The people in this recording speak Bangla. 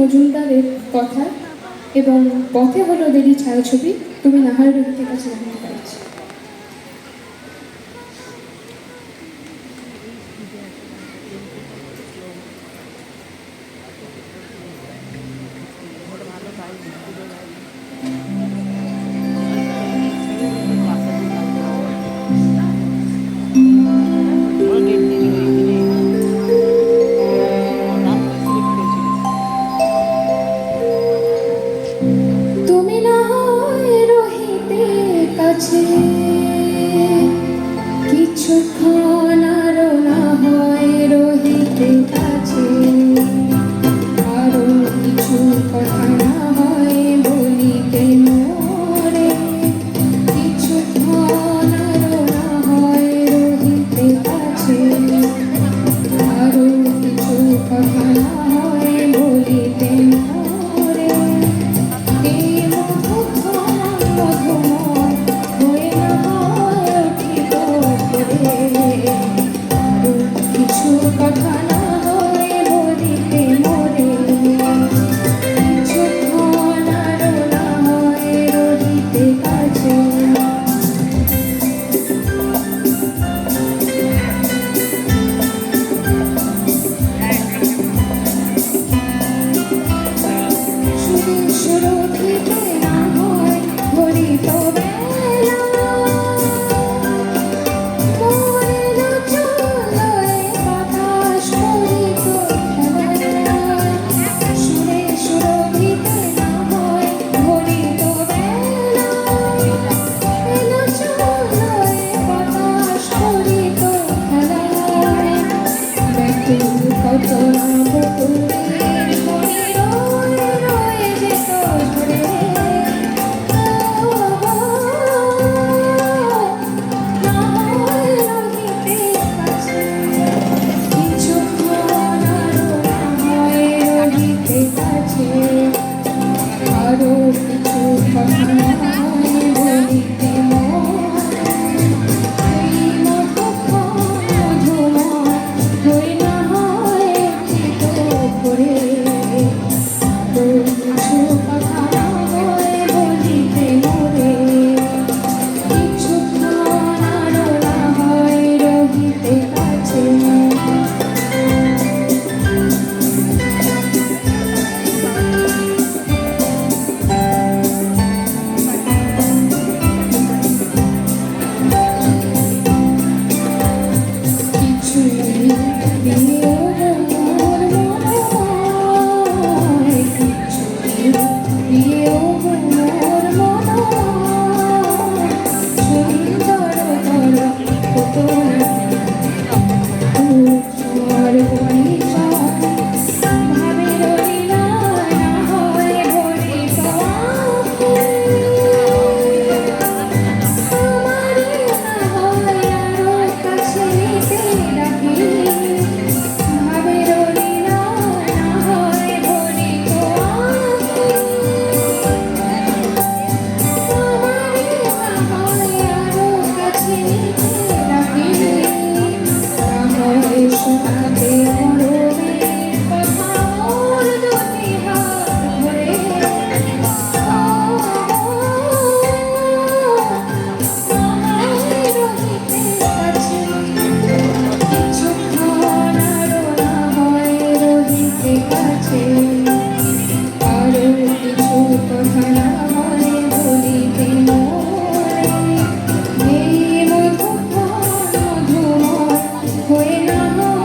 মজুমদারের কথা এবং পথে হলো দেরি ছায়াছবি তুমি নাহার ব্যক্তির কাছে জানতে পারছি কাছে কিছুক্ষণ আরও না হয় রহিতে কাছে। আরও কিছু কথা না হয় বলিতে মোরে কিছুক্ষণ আরও না হয় রহিতে কাছে। আরও কিছু কথা না হয় বলিতে should have know